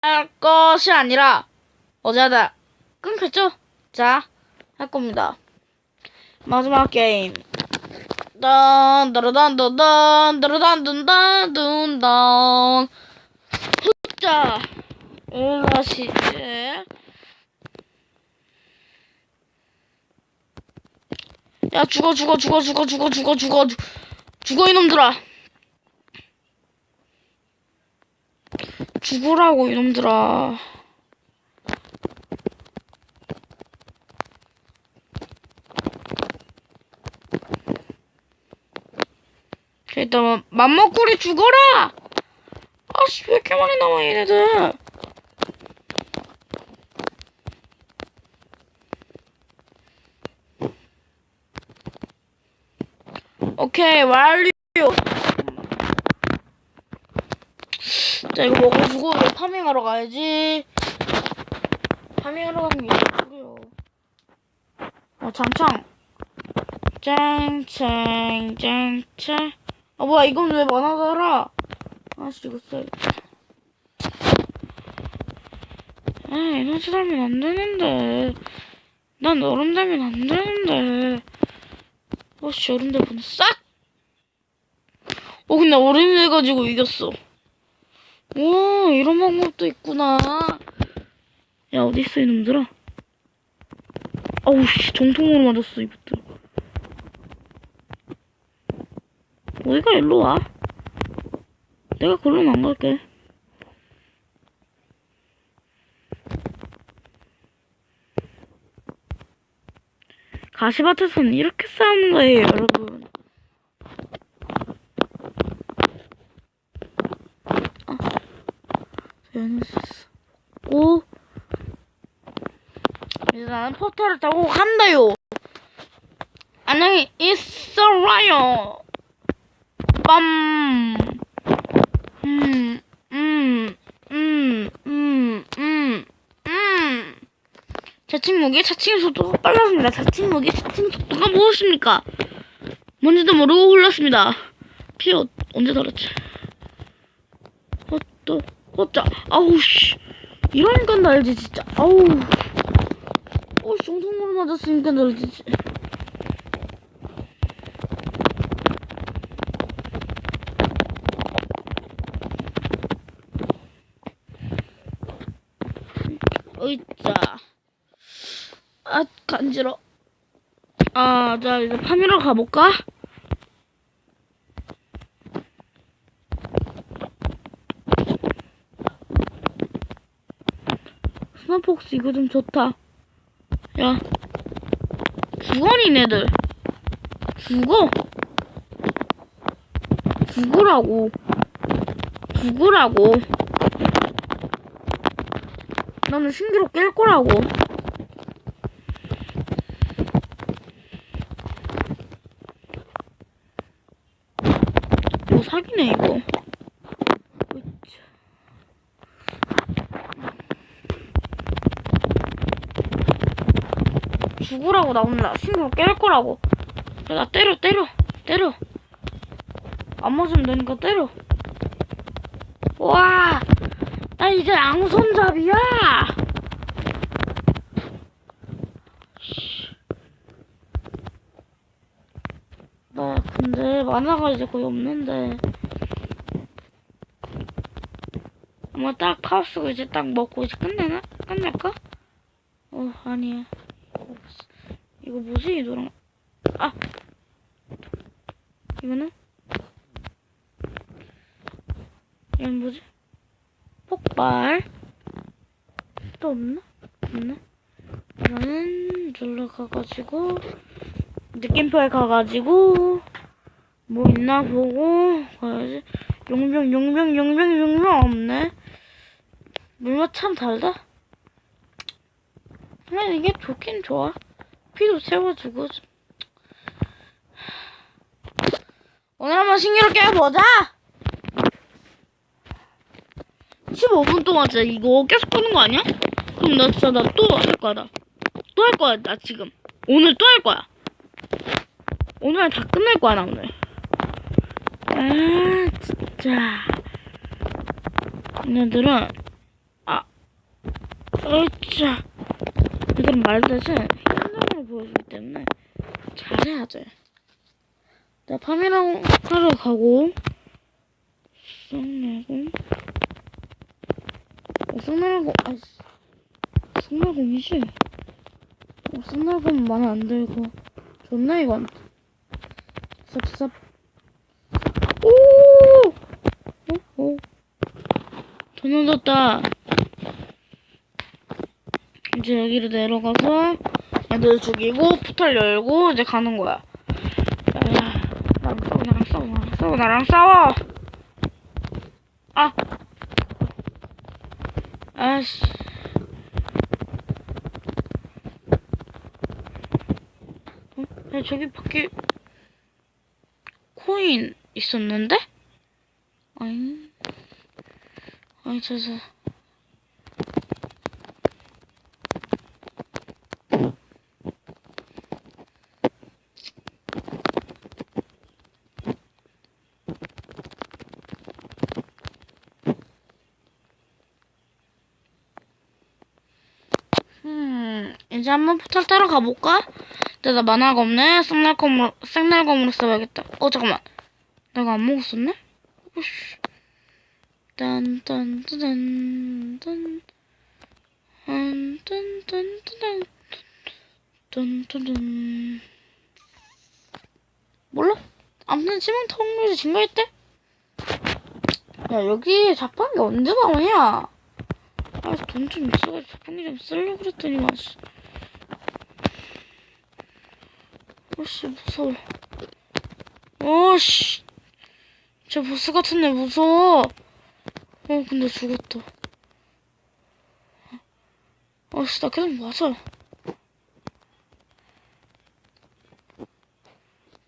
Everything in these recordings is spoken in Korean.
할 것이 아니라 어제 하다 끊겼죠? 자, 할 겁니다. 마지막 게임. 딴, 따라단, 딴, 따라단, 딴, 딴. 자, 일하시지. 야, 죽어, 죽어, 죽어, 죽어, 죽어, 죽어, 죽어, 죽- 죽어, 이놈들아. 죽으라고, 이놈들아. 자, 일단, 맘먹구리 죽어라! 아씨, 왜 이렇게 많이 나와, 얘네들. 오케이, 완료. 자, 이거 먹어주고, 이제 파밍하러 가야지. 파밍하러 가면 이거 소리요. 어, 장창. 쨍쨍, 쨍쨍. 아, 뭐야, 이건 왜 많아더라? 아씨, 이거 써야겠다. 아, 에너지 달면 안 되는데. 난 얼음 달면 안 되는데. 어씨, 얼음 달면 싹! 어, 근데 얼음이 돼가지고 이겼어. 와, 이런 방법도 있구나. 야, 어딨어, 이놈들아? 아우, 씨, 정통으로 맞았어, 이것들. 너희가 일로 와. 내가 걸로는 안 갈게. 가시밭에서는 이렇게 싸우는 거예요, 여러분. 아, 얘는 고 나는 포터를 타고 간다요. 안녕히 있어라요. 자칭 무기, 자칭 속도가 빨랐습니다. 자칭 무기, 자칭 속도가 무엇입니까? 뭔지도 모르고 흘렀습니다. 피 어, 언제 달았지? 헛도, 헛자, 아우, 씨. 이러니까 날지, 진짜. 아우. 맞았으니까 날지. 으이짜. 아, 간지러. 아, 자, 이제 파미러 가볼까? 스나폭스 이거 좀 좋다. 야. 죽어니, 네들. 죽어. 죽으라고. 죽으라고. 나는 신기로 깰 거라고. 이거 사기네, 이거. 으이차. 죽으라고 나온다. 신기로 깰 거라고. 야, 나 때려, 때려, 때려. 안 맞으면 되니까 때려. 와! 나 이제 앙손잡이야! 나 근데 만화가 이제 거의 없는데 아마 딱 카우스가 이제 딱 먹고 이제 끝내나? 끝낼까? 어 아니야 이거 뭐지 이 노랑 아 이거는? 이건 뭐지? 폭발 또 없나? 없나? 이거는 놀러 가가지고 느낌표에 가가지고 뭐 있나 보고 가야지 용병 용병 용병 용병 없네 물맛 참 달다 그냥 이게 좋긴 좋아 피도 채워주고. 오늘 한번 신기롭게 해보자. 15분 동안 진짜 이거 계속 끄는 거 아니야? 그럼 나 진짜 나 또 할 거야 나. 또 할 거야 나 지금. 오늘 또 할 거야. 오늘 다 끝낼 거야 나 오늘. 아 진짜. 얘네들은 아 으쌰. 이건 말 대신 행동을 보여주기 때문에 잘해야 돼. 나 파밍하러 하러 가고 쌍나고 어, 쌍나고 아이씨 쌍나곰이지? 어, 쌍나곰 말안 들고 좋네 이건 쌉쌉 오! 어? 어? 돈 얻었다 이제 여기로 내려가서 애들 죽이고 포탈 열고 이제 가는 거야. 야, 나랑 싸워 나랑 싸워 나랑 싸워 나랑 싸워. 아. 아씨. 어? 야 저기 밖에 코인 있었는데? 아니 아니 저저 이제 한번 포탈 따라 가볼까? 근데 나 만화가 없네. 쌍날검으로, 쌍날검으로 써야겠다. 어, 잠깐만. 내가 안 먹었었네? 오씨. 딴, 딴, 딴, 딴. 딴, 딴, 딴, 딴. 딴, 딴, 딴. 몰라? 아무튼 치명타 확률이 증가했대? 야, 여기 자판기 언제 나오냐? 아, 돈좀 있어가지고 자판기 좀 쓰려고 그랬더니만. 씨. 어씨, 무서워. 어씨. 저 보스 같은데 무서워. 어, 근데 죽었다. 어씨, 나 계속 맞아.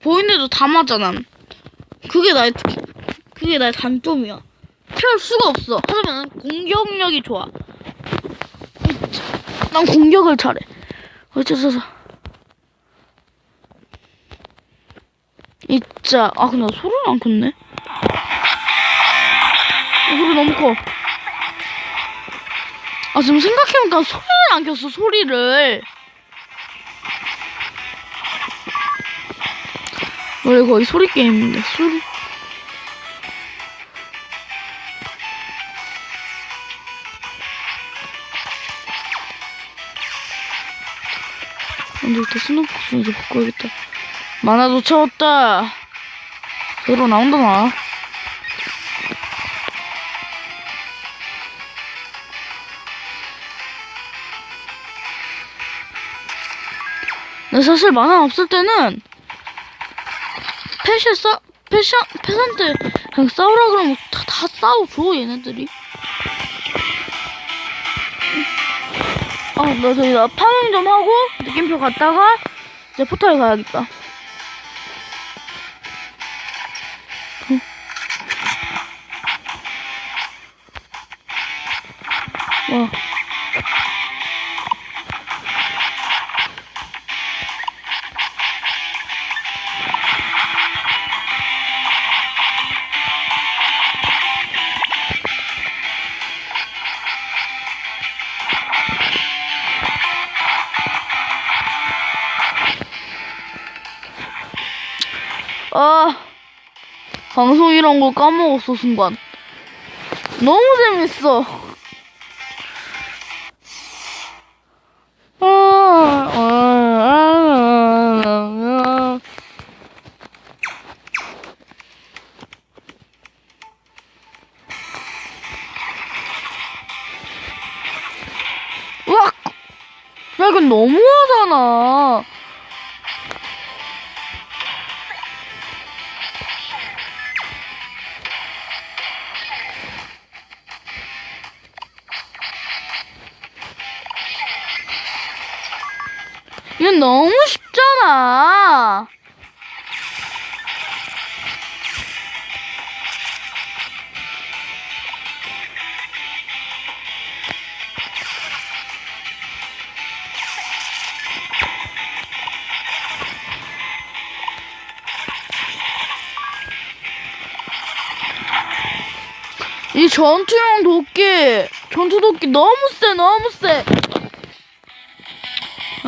보이는데도 다 맞아, 난. 그게 나의, 특- 그게 나의 단점이야. 피할 수가 없어. 하지만 난 공격력이 좋아. 난 공격을 잘해. 어쩌서 서. 있자. 아, 근데 나 소리를 안 켰네. 어, 소리 너무 커. 아, 지금 생각해보니까 소리를 안 켰어, 소리를. 원래 거의 소리 게임인데, 소리. 근데 일단 스노복스 이제 바꿔야겠다. 만화도 채웠다. 새로 나온다, 나. 근데 사실 만화 없을 때는 패시 싸, 패시, 패한테 그냥 싸우라 그러면 다, 다 싸워줘, 얘네들이. 아, 나 저기 나 파밍 좀 하고 느낌표 갔다가 이제 포탈 가야겠다. 와. 아, 방송이란 걸 까먹었어, 순간. 너무 재밌어. 이건 너무 쉽잖아. 이 전투용 도끼 전투 도끼 너무 세, 너무 세.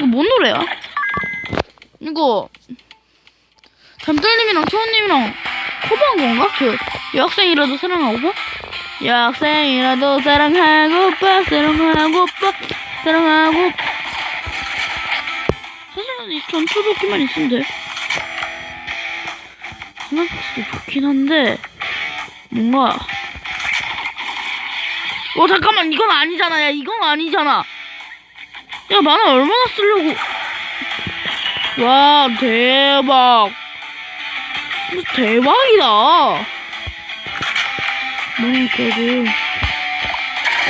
이거 뭔 노래야? 이거 잠들님이랑 초원님이랑 커버한 건가? 그 여학생이라도 사랑하고파? 여학생이라도 사랑하고파 사랑하고파 사랑하고 사실은 이 전투 도끼만 있으면 돼 생각보다 좋긴 한데 뭔가 어 잠깐만 이건 아니잖아 야 이건 아니잖아 야 만화 얼마나 쓰려고? 와 대박. 대박이다. 너무 그래도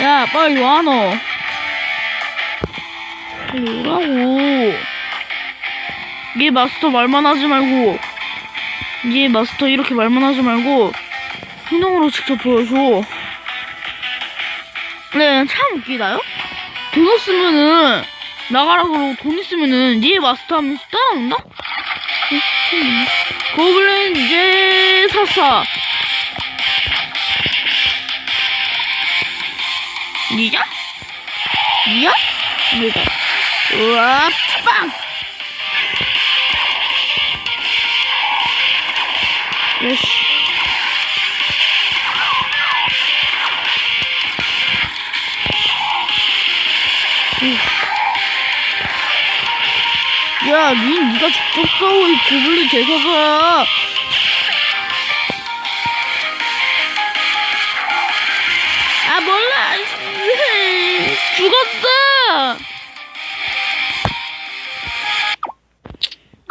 야 빨리 와 너 빨리 오라고. 얘 마스터 말만 하지 말고 얘 마스터 이렇게 말만 하지 말고 행동으로 직접 보여줘. 네, 참 웃기다요? 돈 없으면은, 나가라 그러고 돈 있으면은, 니네 마스터 하면 따라온다? 고블린 이제 샀어. 니냐? 니야? 니가. 우와, 빵! 요시. 야, 니, 니가 싸워, 이 고블린 대사가. 아, 몰라. 죽었어.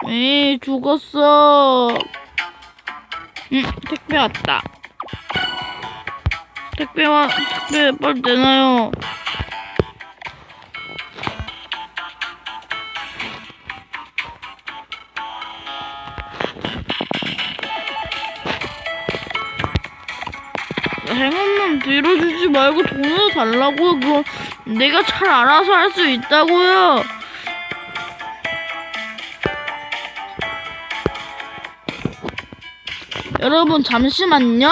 에이, 죽었어. 응, 택배 왔다. 택배 와, 택배 빨리 내놔요. 말고 돈을 달라고요. 그거 내가 잘 알아서 할 수 있다고요. 여러분 잠시만요.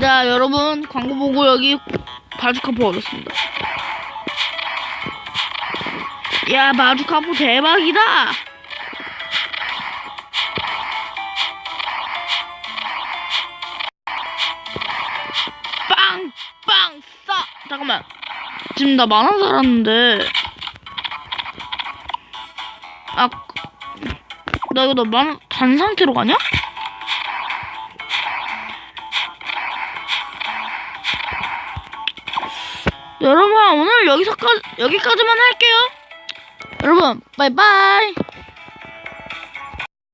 자 여러분 광고 보고 여기 바주카포 얻었습니다. 야 바주카포 대박이다. 빵빵 싸. 잠깐만. 지금 나 만원 살았는데. 아, 나 이거 나만 단 상태로 가냐? 여러분 오늘 여기서까지 여기까지만 할게요. 여러분 바이바이.